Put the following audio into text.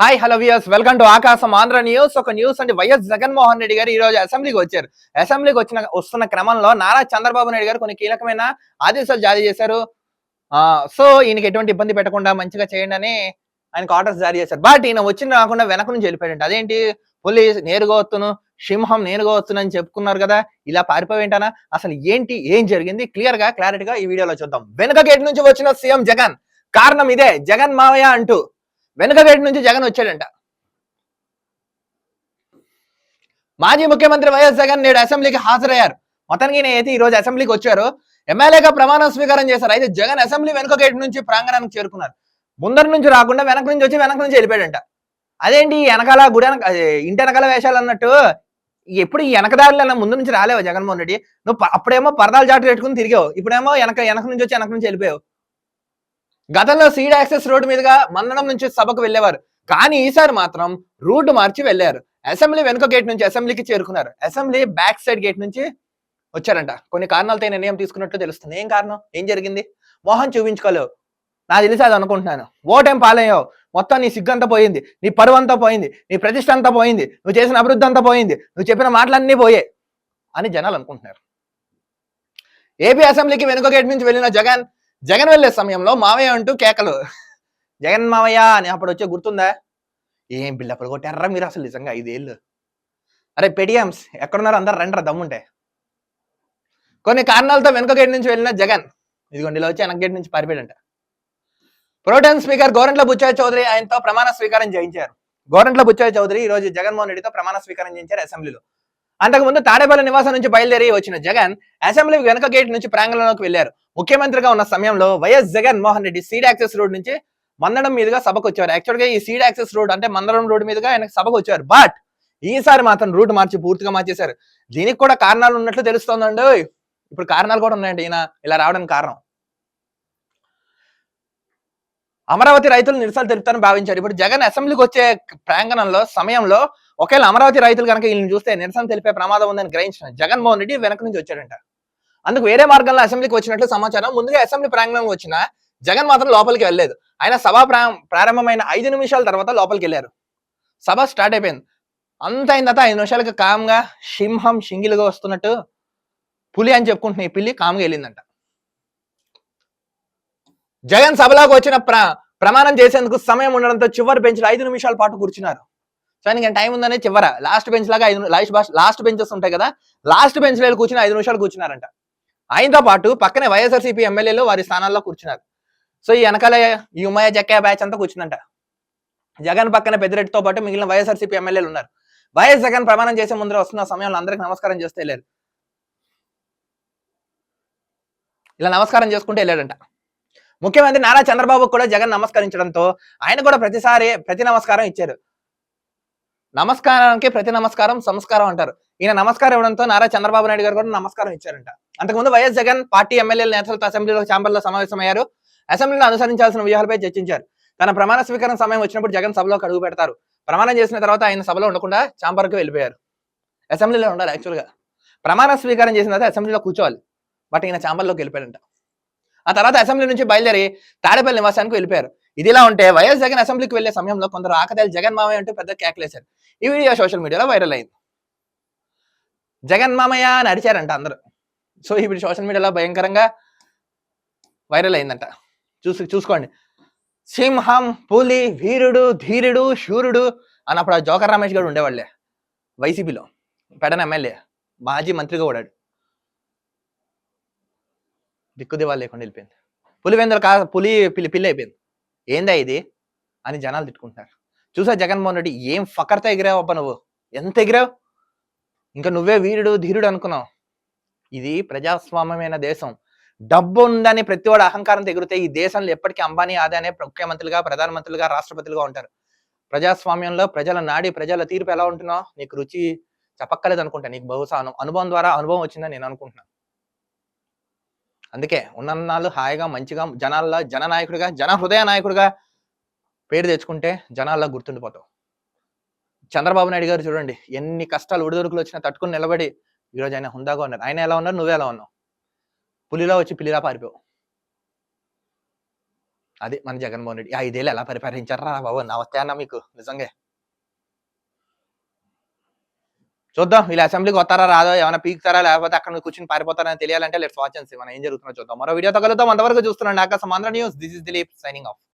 Hi hello viewers welcome to Aakasam Andhra news ఒక news అంటే YS Jaganmohan Reddy garu ఈ రోజు అసెంబ్లీకి వచ్చారు. అసెంబ్లీకి వచ్చిన వస్తున్న క్రమంలో నారా చంద్రబాబు నాయుడు గారు కొన్ని కీలకమైన ఆదేశాలు జారీ చేశారు. ఆ సో ఈయనకి ఎటువంటి ఇబ్బంది పెట్టకుండా మంచిగా చేయండి అని ఆయనకు ఆర్డర్స్ జారీ చేశారు. బట్ ఈయన వచ్చిన రాకుండా వెనక నుంచి వెళ్ళిపోయాడు అదేంటి? పోలీస్ నేరుగా వస్తును సింహం నేరుగా వస్తుందని చెప్పుకున్నారు కదా. ఇలా పారిపోయింటానా? అసలు ఏంటి? ఏం జరిగింది? క్లియర్గా క్లారిటీగా ఈ వీడియోలో చూద్దాం. వెనుక గేట్ నుంచి వచ్చిన సీఎం జగన్. కారణం ఇదే. జగన్ మావయ్య అంటూ వెనుక గేట్ నుంచి జగన్ వచ్చాడంట. మాజీ ముఖ్యమంత్రి వైఎస్ జగన్ నేడు అసెంబ్లీకి హాజరయ్యారు. మొత్తానికి ఈయన అయితే ఈ రోజు అసెంబ్లీకి వచ్చారు ఎమ్మెల్యేగా ప్రమాణ స్వీకారం చేశారు. అయితే జగన్ అసెంబ్లీ వెనుక గేట్ నుంచి ప్రాంగణానికి చేరుకున్నారు. ముందర నుంచి రాకుండా వెనక నుంచి వచ్చి వెనక నుంచి వెళ్ళిపోయాడంట. అదేంటి వెనకాల గుడి వెనక ఇంటి వెనకాల వేషాలు అన్నట్టు ఎప్పుడు ఈ వెనకదారులు ముందు నుంచి రాలేవు జగన్మోహన్ రెడ్డి? నువ్వు అప్పుడేమో పరదాలు చాటు పెట్టుకుని తిరిగావు. ఇప్పుడేమో వెనక వెనక నుంచి వచ్చి వెనక నుంచి వెళ్ళిపోయావు. గతంలో సీడ్ యాక్సెస్ రోడ్డు మీదుగా మందడం నుంచి సభకు వెళ్ళేవారు. కానీ ఈసారి మాత్రం రూట్ మార్చి వెళ్ళారు. అసెంబ్లీ వెనుక గేట్ నుంచి అసెంబ్లీకి చేరుకున్నారు. అసెంబ్లీ బ్యాక్ సైడ్ గేట్ నుంచి వచ్చారంట. కొన్ని కారణాలతో నిర్ణయం తీసుకున్నట్లు తెలుస్తుంది. ఏం కారణం? ఏం జరిగింది? మోహన్ చూపించుకోలేవు. నాకు తెలిసి అది అనుకుంటున్నాను. ఓటేం పాలయ్యావు. మొత్తం నీ సిగ్గంతా పోయింది. నీ పరువు అంతా పోయింది. నీ ప్రతిష్ట అంతా పోయింది. నువ్వు చేసిన అభివృద్ధి అంతా పోయింది. నువ్వు చెప్పిన మాటలన్నీ పోయే అని జనాలు అనుకుంటున్నారు. ఏపీ అసెంబ్లీకి వెనుక గేట్ నుంచి వెళ్ళిన జగన్ జగన్ వెళ్ళే సమయంలో మావయ్య అంటూ కేకలు. జగన్ మావయ్య అని అప్పుడు వచ్చే గుర్తుందా? ఏం బిల్లప్పుడు కొట్టారా మీరు అసలు నిజంగా ఐదేళ్ళు? అరే పెడియమ్స్ ఎక్కడున్నారు అందరు రండి దమ్ముంటే. కొన్ని కారణాలతో వెనుక గేట్ నుంచి వెళ్ళిన జగన్ ఇదిగోండి ఇలా వచ్చి వెనక గేట్ నుంచి పారిపోయాడంట. ప్రోటెన్ స్పీకర్ గోరంట్ల బుచ్చయ్య చౌదరి ఆయనతో ప్రమాణ స్వీకారం చేయించారు. గోరంట్ల బుచ్చయ్య చౌదరి ఈ రోజు జగన్మోహన్ రెడ్డితో ప్రమాణ స్వీకారం చేయించారు అసెంబ్లీలో. అంతకుముందు తాడేపల్లి నివాసం నుంచి బయలుదేరి వచ్చిన జగన్ అసెంబ్లీ వెనుక గేట్ నుంచి ప్రాంగణంలోకి వెళ్ళారు ముఖ్యమంత్రిగా ఉన్న సమయంలో YS Jagan Mohan Reddy seed access road నుంచి మందడం మీదుగా సభకు వచ్చారు యాక్చువల్గా ఈ సీడ్ యాక్సెస్ రోడ్ అంటే మందడం రోడ్ మీదుగా ఆయన సభకు వచ్చారు బట్ ఈసారి మాత్రం రూట్ మార్చి పూర్తిగా మార్చేశారు. దీనికి కూడా కారణాలు ఉన్నట్లు తెలుస్తోందండి. ఇప్పుడు కారణాలు కూడా ఉన్నాయండి. ఈయన ఇలా రావడానికి కారణం. అమరావతి రైతులు నిరసన తెలుపుతారని భావించారు. ఇప్పుడు జగన్ అసెంబ్లీకి వచ్చే ప్రాంగణంలో సమయంలో ఒకవేళ అమరావతి రైతులు కనుక వీళ్ళని చూస్తే నిరసన తెలిపే ప్రమాదం ఉందని గ్రహించిన జగన్మోహన్ రెడ్డి వెనక నుంచి వచ్చాడంట. అందుకు వేరే మార్గంలో అసెంబ్లీకి వచ్చినట్లు సమాచారం ముందుగా అసెంబ్లీ ప్రాంగణం వచ్చిన జగన్ మాత్రం లోపలికి వెళ్ళలేదు. ఆయన సభ ప్రారంభమైన ఐదు నిమిషాల తర్వాత లోపలికి వెళ్ళారు. సభ స్టార్ట్ అయిపోయింది. అంత అయిన తర్వాత ఐదు నిమిషాలకు కామ్గా సింహం షింగిలుగా వస్తున్నట్టు పులి అని చెప్పుకుంటున్న ఈ పిల్లి కామ్గా వెళ్ళిందంట. జగన్ సభలోకి వచ్చిన ప్ర ప్రమాణం చేసేందుకు సమయం ఉండడంతో చివరి బెంచ్లో ఐదు నిమిషాల పాటు కూర్చున్నారు. సో ఆయనకి టైం ఉందనే చివర. లాస్ట్ బెంచ్ లాగా ఐదు లాస్ట్ లాస్ట్ బెంచెస్ ఉంటాయి కదా లాస్ట్ బెంచ్లో కూర్చుని ఐదు నిమిషాలు కూర్చున్నారంట. ఆయనతో పాటు పక్కనే వైఎస్ఆర్సీపీ ఎమ్మెల్యేలు వారి స్థానాల్లో కూర్చున్నారు. సో ఈ వెనకాల ఈ ఉమయ జక్కయ్య బ్యాచ్ అంతా కూర్చుందంట. జగన్ పక్కన పెద్దిరెడ్డితో పాటు మిగిలిన వైఎస్ఆర్సీపీ ఎమ్మెల్యేలు ఉన్నారు. వైఎస్ జగన్ ప్రమాణం చేసే ముందర వస్తున్న సమయంలో అందరికి నమస్కారం చేస్తే వెళ్ళారు. ఇలా నమస్కారం చేసుకుంటూ వెళ్ళాడంట. ముఖ్యమంత్రి నారా చంద్రబాబు కూడా జగన్ నమస్కరించడంతో ఆయన కూడా ప్రతిసారి ప్రతి నమస్కారం ఇచ్చారు. నమస్కారానికి ప్రతి నమస్కారం సంస్కారం అంటారు. ఈయన నమస్కారం ఇవ్వడంతో నారా చంద్రబాబు నాయుడు గారు కూడా నమస్కారం ఇచ్చారంట. అంతకుముందు వైఎస్ జగన్ పార్టీ ఎమ్మెల్యేల నేతలతో అసెంబ్లీలో ఛాంబర్లో సమావేశమయ్యారు. అసెంబ్లీలో అనుసరించాల్సిన వ్యూహాలపై చర్చించారు. తన ప్రమాణ స్వీకారం సమయం వచ్చినప్పుడు జగన్ సభలోకి అడుగు పెడతారు. ప్రమాణం చేసిన తర్వాత ఆయన సభలో ఉండకుండా ఛాంబర్కి వెళ్ళిపోయారు. అసెంబ్లీలో ఉండాలి యాక్చువల్గా ప్రమాణ స్వీకారం చేసిన తర్వాత అసెంబ్లీలో కూర్చోవాలి. బట్ ఈయన ఛాంబర్లోకి వెళ్ళిపోయారంట ఆ తర్వాత అసెంబ్లీ నుంచి బయలుదేరి తాడేపల్లి నివాసానికి వెళ్ళిపోయారు. ఇదిలా ఉంటే వైఎస్ జగన్ అసెంబ్లీకి వెళ్ళే సమయంలో కొందరు ఆకతాయిలు జగన్ మామయ్య అంటూ పెద్ద కేకలేశారు. ఈ వీడియో సోషల్ మీడియాలో వైరల్ అయింది. జగన్ మామయ్య అని అడిచారంట అందరూ. సో ఇప్పుడు సోషల్ మీడియాలో భయంకరంగా వైరల్ అయిందంట. చూసి చూసుకోండి. సింహం పులి వీరుడు ధీరుడు శూరుడు అన్నప్పుడు ఆ జోకర్ రమేష్ గారు ఉండేవాళ్ళే వైసీపీలో. పెడన ఎమ్మెల్యే మాజీ మంత్రిగా ఓడాడు. దిక్కుదివాలు లేకుండా వెళ్ళిపోయింది. పులివెందులు కా పులి పిల్లి పిల్లి అయిపోయింది. ఏందా ఇది? అని జనాలు తిట్టుకుంటున్నారు. చూసా జగన్మోహన్ రెడ్డి ఏం ఫకర్తో ఎగిరావు అబ్బా నువ్వు? ఎంత ఎగిరావు? ఇంకా నువ్వే వీరుడు ధీరుడు అనుకున్నావు. ఇది ప్రజాస్వామ్యమైన దేశం. డబ్బు ఉందని ప్రతి వాడు అహంకారం ఎగిరితే ఈ దేశంలో ఎప్పటికీ అంబానీ ఆదానే ముఖ్యమంత్రులుగా ప్రధానమంత్రులుగా రాష్ట్రపతులుగా ఉంటారు. ప్రజాస్వామ్యంలో ప్రజల నాడి ప్రజల తీర్పు ఎలా ఉంటున్నావు నీకు రుచి చెప్పక్కలేదు అనుకుంటా. నీకు బహుశా అనుభవం ద్వారా అనుభవం వచ్చిందని నేను అనుకుంటున్నాను అందుకే ఉన్నన్నాళ్ళు హాయిగా మంచిగా జనాల్లో జననాయకుడిగా జన హృదయ నాయకుడిగా పేరు తెచ్చుకుంటే జనాల్లో గుర్తుండిపోతావు. చంద్రబాబు నాయుడు గారు చూడండి ఎన్ని కష్టాలు ఉడిదొరుకులు వచ్చినా తట్టుకుని నిలబడి ఈరోజు ఆయన హుందాగా ఉన్నారు. ఆయన ఎలా ఉన్నారు? నువ్వే ఎలా ఉన్నావు? పులిలో వచ్చి పిల్లిలా పారిపోవు. అది మన జగన్మోహన్ రెడ్డి. ఆ ఐదేళ్ళు ఎలా పరిపాలించారా బాబు? నా అన్న మీకు నిజంగా. చూద్దాం. వీళ్ళు అసెంబ్లీకి వస్తారా రాదో? ఏమైనా పీకుతారా? లేకపోతే అక్కడ కూర్చొని పారిపోతారని తెలియాలంటే లెట్స్ వాచ్ అండ్ మనం ఏం జరుగుతుందో చూద్దాం. మరో వీడియోతో కలుద్దాం. అంతవరకు చూస్తున్నాం Aakasam Andhra news this is Dilip signing off